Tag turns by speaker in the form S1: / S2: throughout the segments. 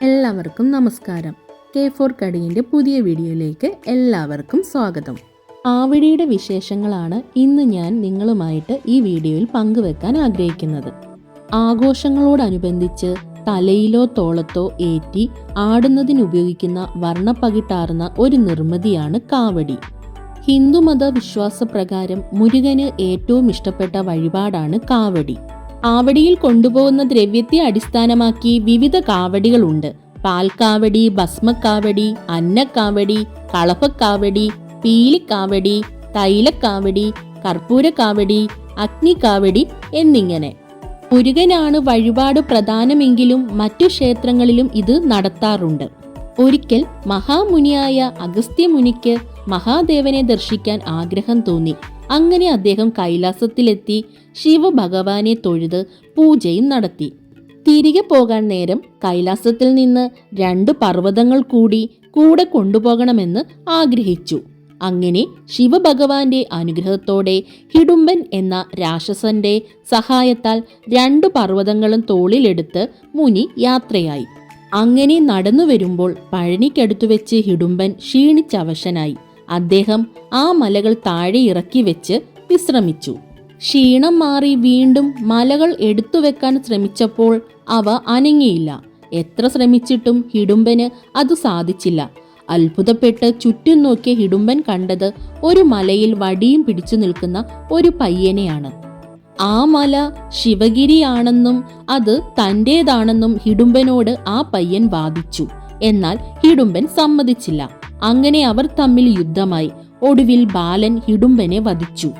S1: എല്ലാവർക്കും നമസ്കാരം. K four കടിയിന്റെ പുതിയ വീഡിയോയിലേക്ക് എല്ലാവർക്കും സ്വാഗതം. ആവിടിയുടെ വിശേഷങ്ങളാണ് ഇന്ന് ഞാൻ നിങ്ങളുമായിട്ട് ഈ വീഡിയോയിൽ പങ്കുവെക്കാൻ ആഗ്രഹിക്കുന്നത്. ആഘോഷങ്ങളോടനുബന്ധിച്ച് തലയിലോ തോളത്തോ ഏറ്റി ആടുന്നതിനുപയോഗിക്കുന്ന വർണപ്പകിട്ടാർന്ന ഒരു നിർമ്മിതിയാണ് കാവടി. ഹിന്ദുമത വിശ്വാസപ്രകാരം മുരുകന് ഏറ്റവും ഇഷ്ടപ്പെട്ട വഴിപാടാണ് കാവടി. ആവടിയിൽ കൊണ്ടുപോകുന്ന ദ്രവ്യത്തെ അടിസ്ഥാനമാക്കി വിവിധ കാവടികളുണ്ട്. പാൽക്കാവടി ഭസ്മക്കാവടി അന്നക്കാവടി കളഭക്കാവടി പീലിക്കാവടി തൈലക്കാവടി കർപ്പൂരക്കാവടി അഗ്നിക്കാവടി എന്നിങ്ങനെ. മുരുകനാണ് വഴിപാട് പ്രധാനമെങ്കിലും മറ്റു ക്ഷേത്രങ്ങളിലും ഇത് നടത്താറുണ്ട്. ഒരിക്കൽ മഹാമുനിയായ അഗസ്ത്യമുനിക്ക് മഹാദേവനെ ദർശിക്കാൻ ആഗ്രഹം തോന്നി. അങ്ങനെ അദ്ദേഹം കൈലാസത്തിലെത്തി ശിവഭഗവാനെ തൊഴുത് പൂജയും നടത്തി. തിരികെ പോകാൻ നേരം കൈലാസത്തിൽ നിന്ന് രണ്ട് പർവതങ്ങൾ കൂടി കൂടെ കൊണ്ടുപോകണമെന്ന് ആഗ്രഹിച്ചു. അങ്ങനെ ശിവഭഗവാന്റെ അനുഗ്രഹത്തോടെ ഹിഡുംബൻ എന്ന രാക്ഷസന്റെ സഹായത്താൽ രണ്ടു പർവതങ്ങളും തോളിലെടുത്ത് മുനി യാത്രയായി. അങ്ങനെ നടന്നു വരുമ്പോൾ പഴനിക്കടുത്തു വെച്ച് ഹിഡുംബൻ ക്ഷീണിച്ചവശനായി. അദ്ദേഹം ആ മലകൾ താഴെ ഇറക്കി വെച്ച് വിശ്രമിച്ചു. ക്ഷീണം മാറി വീണ്ടും മലകൾ എടുത്തു വെക്കാൻ ശ്രമിച്ചപ്പോൾ അവ അനങ്ങിയില്ല. എത്ര ശ്രമിച്ചിട്ടും ഹിഡുംബന് അത് സാധിച്ചില്ല. അത്ഭുതപ്പെട്ട് ചുറ്റും നോക്കിയ ഹിഡുംബൻ കണ്ടത് ഒരു മലയിൽ വടിയും പിടിച്ചു നിൽക്കുന്ന ഒരു പയ്യനെയാണ്. ആ മല ശിവഗിരിയാണെന്നും അത് തന്റെതാണെന്നും ഹിഡുംബനോട് ആ പയ്യൻ വാദിച്ചു. എന്നാൽ ഹിഡുംബൻ സമ്മതിച്ചില്ല. അങ്ങനെ അവർ തമ്മിൽ യുദ്ധമായി. ഒടുവിൽ ബാലൻ ഹിഡുംബനെ വധിച്ചു.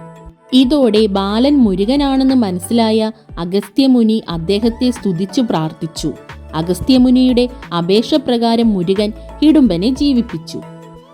S1: ഇതോടെ ബാലൻ മുരുകനാണെന്ന് മനസ്സിലായ അഗസ്ത്യമുനി അദ്ദേഹത്തെ സ്തുതിച്ചു പ്രാർത്ഥിച്ചു. അഗസ്ത്യമുനിയുടെ അപേക്ഷപ്രകാരം മുരുകൻ ഹിഡുംബനെ ജീവിപ്പിച്ചു.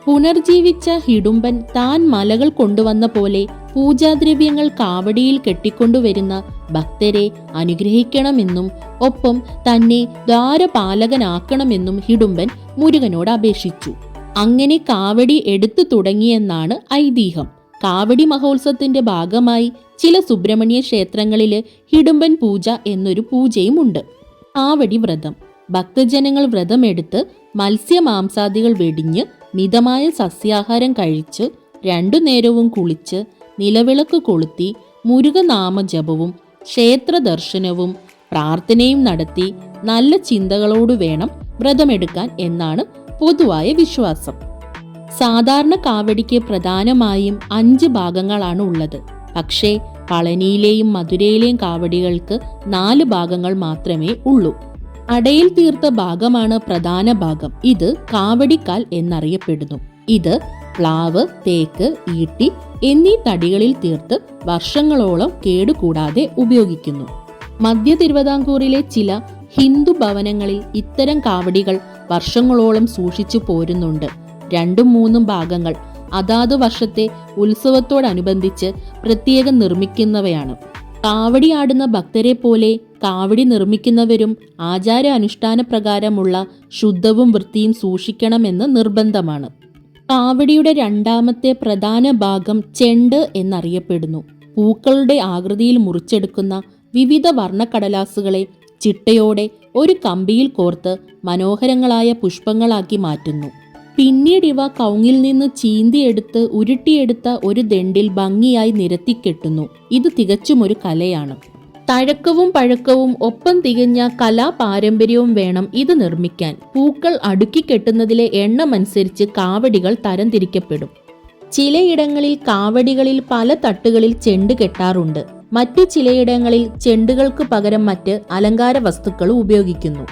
S1: പുനർജീവിച്ച ഹിഡുംബൻ താൻ മലകൾ കൊണ്ടുവന്ന പോലെ പൂജാദ്രവ്യങ്ങൾ കാവടിയിൽ കെട്ടിക്കൊണ്ടുവരുന്ന ഭക്തരെ അനുഗ്രഹിക്കണമെന്നും ഒപ്പം തന്നെ ദ്വാരപാലകനാക്കണമെന്നും ഹിഡുംബൻ മുരുകനോട് അപേക്ഷിച്ചു. അങ്ങനെ കാവടി എടുത്തു തുടങ്ങിയെന്നാണ് ഐതിഹ്യം. കാവടി മഹോത്സവത്തിന്റെ ഭാഗമായി ചില സുബ്രഹ്മണ്യ ക്ഷേത്രങ്ങളിൽ ഹിഡുംബൻ പൂജ എന്നൊരു പൂജയും ഉണ്ട് കാവടി വ്രതം. ഭക്തജനങ്ങൾ വ്രതമെടുത്ത് മത്സ്യമാംസാദികൾ വെടിഞ്ഞ് മിതമായ സസ്യാഹാരം കഴിച്ച് രണ്ടു നേരവും കുളിച്ച് നിലവിളക്ക് കൊളുത്തി മുരുകനാമജപവും ക്ഷേത്ര ദർശനവും പ്രാർത്ഥനയും നടത്തി നല്ല ചിന്തകളോട് വേണം വ്രതമെടുക്കാൻ എന്നാണ് പൊതുവായ വിശ്വാസം. സാധാരണ കാവടിക്ക് പ്രധാനമായും അഞ്ച് ഭാഗങ്ങളാണ് ഉള്ളത്. പക്ഷേ പളനിയിലെയും മധുരയിലെയും കാവടികൾക്ക് നാല് ഭാഗങ്ങൾ മാത്രമേ ഉള്ളൂ. അടയിൽ തീർത്ത ഭാഗമാണ് പ്രധാന ഭാഗം. ഇത് കാവടിക്കാൽ എന്നറിയപ്പെടുന്നു. ഇത് പ്ലാവ് തേക്ക് ഈട്ടി എന്നീ തടികളിൽ തീർത്ത് വർഷങ്ങളോളം കേടുകൂടാതെ ഉപയോഗിക്കുന്നു. മധ്യ തിരുവിതാംകൂറിലെ ചില ഹിന്ദു ഭവനങ്ങളിൽ ഇത്തരം കാവടികൾ വർഷങ്ങളോളം സൂക്ഷിച്ചു പോരുന്നുണ്ട്. രണ്ടും മൂന്നും ഭാഗങ്ങൾ അതാത് വർഷത്തെ ഉത്സവത്തോടനുബന്ധിച്ച് പ്രത്യേകം നിർമ്മിക്കുന്നവയാണ്. കാവടി ആടുന്ന ഭക്തരെ പോലെ കാവടി നിർമ്മിക്കുന്നവരും ആചാര അനുഷ്ഠാന പ്രകാരമുള്ള ശുദ്ധവും വൃത്തിയും സൂക്ഷിക്കണമെന്ന് നിർബന്ധമാണ്. കാവടിയുടെ രണ്ടാമത്തെ പ്രധാന ഭാഗം ചെണ്ട് എന്നറിയപ്പെടുന്നു. പൂക്കളുടെ ആകൃതിയിൽ മുറിച്ചെടുക്കുന്ന വിവിധ വർണക്കടലാസുകളെ ചിട്ടയോടെ ഒരു കമ്പിയിൽ കോർത്ത് മനോഹരങ്ങളായ പുഷ്പങ്ങളാക്കി മാറ്റുന്നു. പിന്നീട് ഇവ കൗങ്ങിൽ നിന്ന് ചീന്തിയെടുത്ത് ഉരുട്ടിയെടുത്ത ഒരു ദണ്ടിൽ ഭംഗിയായി നിരത്തിക്കെട്ടുന്നു ഇത് തികച്ചും ഒരു കലയാണ്. തഴക്കവും പഴക്കവും ഒപ്പം തികഞ്ഞ കലാപാരമ്പര്യവും വേണം ഇത് നിർമ്മിക്കാൻ. പൂക്കൾ അടുക്കി കെട്ടുന്നതിലെ എണ്ണമനുസരിച്ച് കാവടികൾ തരംതിരിക്കപ്പെടും. ചിലയിടങ്ങളിൽ കാവടികളിൽ പല തട്ടുകളിൽ ചെണ്ട് കെട്ടാറുണ്ട്. മറ്റു ചിലയിടങ്ങളിൽ ചെണ്ടുകൾക്ക് പകരം മറ്റ് അലങ്കാര വസ്തുക്കൾ ഉപയോഗിക്കുന്നു.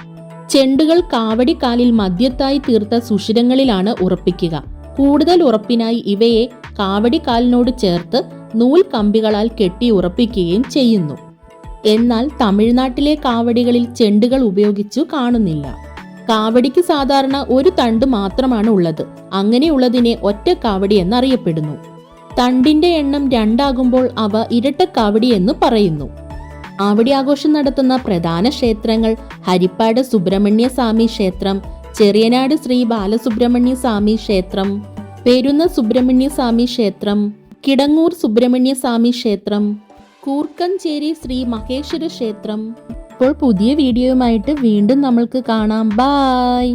S1: ചെണ്ടുകൾ കാവടിക്കാലിൽ മദ്യത്തായി തീർത്ത സുഷിരങ്ങളിലാണ് ഉറപ്പിക്കുക. കൂടുതൽ ഉറപ്പിനായി ഇവയെ കാവടിക്കാലിനോട് ചേർത്ത് നൂൽ കമ്പികളാൽ കെട്ടി ഉറപ്പിക്കുകയും ചെയ്യുന്നു. എന്നാൽ തമിഴ്നാട്ടിലെ കാവടികളിൽ ചെണ്ടുകൾ ഉപയോഗിച്ചു കാണുന്നില്ല. കാവടിക്ക് സാധാരണ ഒരു തണ്ട് മാത്രമാണ് ഉള്ളത്. അങ്ങനെയുള്ളതിനെ ഒറ്റ കാവടി എന്നറിയപ്പെടുന്നു. തണ്ടിന്റെ എണ്ണം രണ്ടാകുമ്പോൾ അവ ഇരട്ടക്കാവടി എന്ന് പറയുന്നു. ആവടി ആഘോഷം നടത്തുന്ന പ്രധാന ക്ഷേത്രങ്ങൾ ഹരിപ്പാട് സുബ്രഹ്മണ്യ സ്വാമി ക്ഷേത്രം ചെറിയനാട് ശ്രീ ബാലസുബ്രഹ്മണ്യ സ്വാമി ക്ഷേത്രം പെരുന്ന സുബ്രഹ്മണ്യ സ്വാമി ക്ഷേത്രം കിടങ്ങൂർ സുബ്രഹ്മണ്യ സ്വാമി ക്ഷേത്രം കൂർക്കഞ്ചേരി ശ്രീ മഹേശ്വര ക്ഷേത്രം. ഇപ്പോൾ പുതിയ വീഡിയോയുമായിട്ട് വീണ്ടും നമ്മൾക്ക് കാണാം. ബായ്